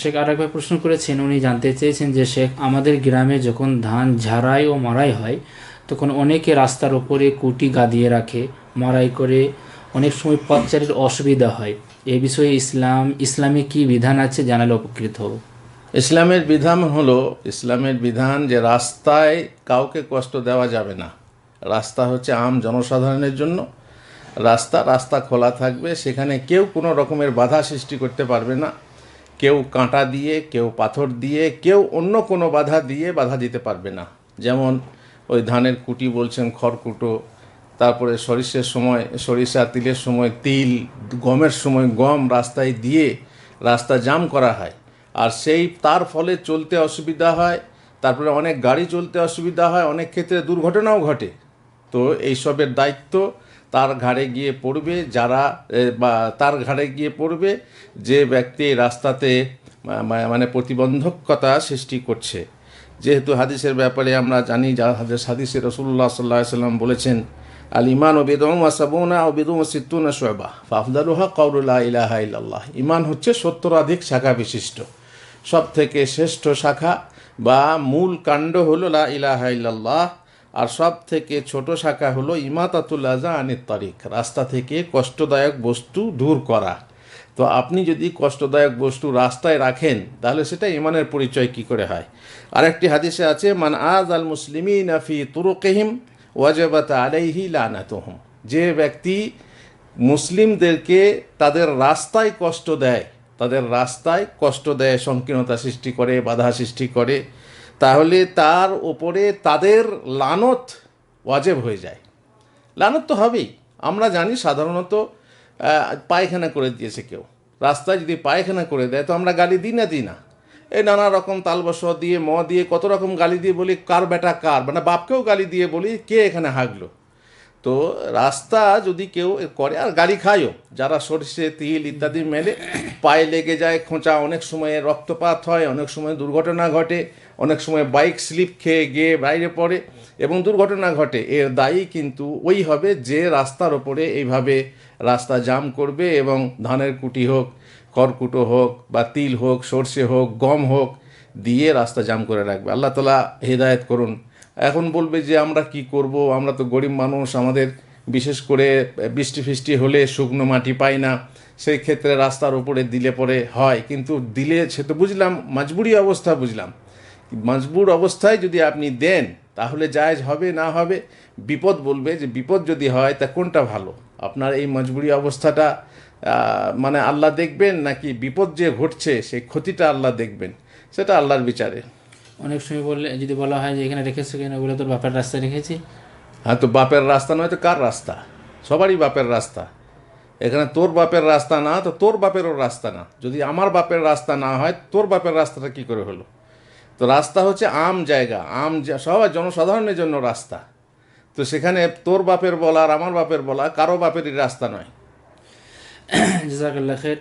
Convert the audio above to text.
শেখ আর একবার প্রশ্ন করেছেন, উনি জানতে চেয়েছেন যে শেখ, আমাদের গ্রামে যখন ধান ঝাড়াই ও মারাই হয়, তখন অনেকে রাস্তার ওপরে কুটি গাদিয়ে রাখে মারাই করে অনেক সময় পথচারীর অসুবিধা হয়। এ বিষয়ে ইসলাম, ইসলামে কি বিধান আছে জানালে উপকৃত হব। ইসলামের বিধান হলো, ইসলামের বিধান যে রাস্তায় কাউকে কষ্ট দেওয়া যাবে না। রাস্তা হচ্ছে আম জনসাধারণের জন্য। রাস্তা রাস্তা খোলা থাকবে, সেখানে কেউ কোনো রকমের বাধা সৃষ্টি করতে পারবে না। কেউ কাঁটা দিয়ে, কেউ পাথর দিয়ে, কেউ অন্য কোনো বাধা দিয়ে বাধা দিতে পারবে না। যেমন ওই ধানের কুটি বলছেন খড়কুটো, তারপরে সরিষের সময়, সরিষা তিলের সময় তিল, গমের সময় গম রাস্তায় দিয়ে রাস্তা জাম করা হয়। আর সেই, তার ফলে চলতে অসুবিধা হয়, তারপরে অনেক গাড়ি চলতে অসুবিধা হয়, অনেক ক্ষেত্রে দুর্ঘটনাও ঘটে। তো এইসবের দায়িত্ব তার ঘাড়ে গিয়ে পড়বে, যারা বা, তার ঘাড়ে গিয়ে পড়বে, যে ব্যক্তি রাস্তাতে মানে প্রতিবন্ধকতা সৃষ্টি করছে। যেহেতু হাদিসের ব্যাপারে আমরা জানি, যা হাদিস রসুল্লাহ সাল্লাহ সাল্লাম বলেছেন আল ইমান ও বেদম ওয়াসাবুনা ও বেদম সিদ্দুনা শোয়েবা ফাফদালুহা কৌরুল্লাহ ইলাহা ইল্লাল্লাহ। ইমান হচ্ছে সত্তরাধিক শাখা বিশিষ্ট। সব থেকে শ্রেষ্ঠ শাখা বা মূল কাণ্ড হলো লা ইলাহা ইল্লাল্লাহ। আর সব থেকে ছোট শাখা হলো ইমাতাতুল আজা আনিত তারিখ, রাস্তা থেকে কষ্টদায়ক বস্তু দূর করা। তো আপনি যদি কষ্টদায়ক বস্তু রাস্তায় রাখেন, তাহলে সেটা ইমানের পরিচয় কি করে হয়? আরেকটি হাদিসে আছে, মান আজ আল মুসলিমিন ফি তুরুকহিম ওয়াজাবাত আলাইহি লানাতুহুম। যে ব্যক্তি মুসলিমদেরকে তাদের রাস্তায় কষ্ট দেয়, তাদের রাস্তায় কষ্ট দেয়, সংকীর্ণতা সৃষ্টি করে, বাধা সৃষ্টি করে তাহলে তার ওপরে তাদের লানত ওয়াজেব হয়ে যায়। লানত তো হবেই। আমরা জানি সাধারণত পায়খানা করে দিয়েছে কেউ। রাস্তায় যদি পায়খানা করে দেয়, তো আমরা গালি দিই না দিই না। এই নানা রকম তালবস দিয়ে ম দিয়ে, কত রকম গালি দিয়ে বলি, কার বেটা কার? মানে বাপকেও গালি দিয়ে বলি, কে এখানে হাগলো? তো রাস্তা যদি কেউ করে, আর গালি খায়ও, যারা সরষে, তিল ইত্যাদি মেলে পায়ে লেগে যায়, খোঁচা অনেক সময় রক্তপাত হয়, অনেক সময় দুর্ঘটনা ঘটে, অনেক সময় বাইক স্লিপ খেয়ে গিয়ে বাইরে পড়ে এবং দুর্ঘটনা ঘটে। এর দায়ী কিন্তু ওই হবে যে রাস্তার ওপরে এইভাবে রাস্তা জাম করবে এবং ধানের কুটি হোক, খড়কুটো হোক বা তিল হোক, সর্ষে হোক, গম হোক, দিয়ে রাস্তা জাম করে রাখবে। আল্লাহ তালা হেদায়েত করুন। এখন বলবে যে আমরা কি করব? আমরা তো গরিব মানুষ, আমাদের বিশেষ করে বৃষ্টি ফিষ্টি হলে শুকনো মাটি পাই না, সেই ক্ষেত্রে রাস্তার উপরে দিলে পরে হয়। কিন্তু দিলে সে তো বুঝলাম মাজবুরি অবস্থা বুঝলাম। মজবুর অবস্থায় যদি আপনি দেন, তাহলে জায়জ হবে, না হবে? বিপদ বলবে যে বিপদ যদি হয়, তা কোনটা ভালো? আপনার এই মজবুরি অবস্থাটা মানে আল্লাহ দেখবেন নাকি বিপদ যে ঘটছে, সেই ক্ষতিটা আল্লাহ দেখবেন? সেটা আল্লাহর বিচারে। অনেক সময় বললে, যদি বলা হয় যে এখানে রেখেছো কেন বলে তোর বাপের রাস্তায় রেখেছি। হ্যাঁ তো বাপের রাস্তা নয় তো কার রাস্তা? সবারই বাপের রাস্তা। এখানে তোর বাপের রাস্তা না, তো তোর বাপেরও রাস্তা না। যদি আমার বাপের রাস্তা না হয়, তোর বাপের রাস্তাটা কি করে হলো? তো রাস্তা হচ্ছে আম জায়গা। আম সবাই জনসাধারণের জন্য রাস্তা। তো সেখানে তোর বাপের বলা আর আমার বাপের বলা, কারও বাপেরই রাস্তা নয়। জাজাকাল্লাহ খের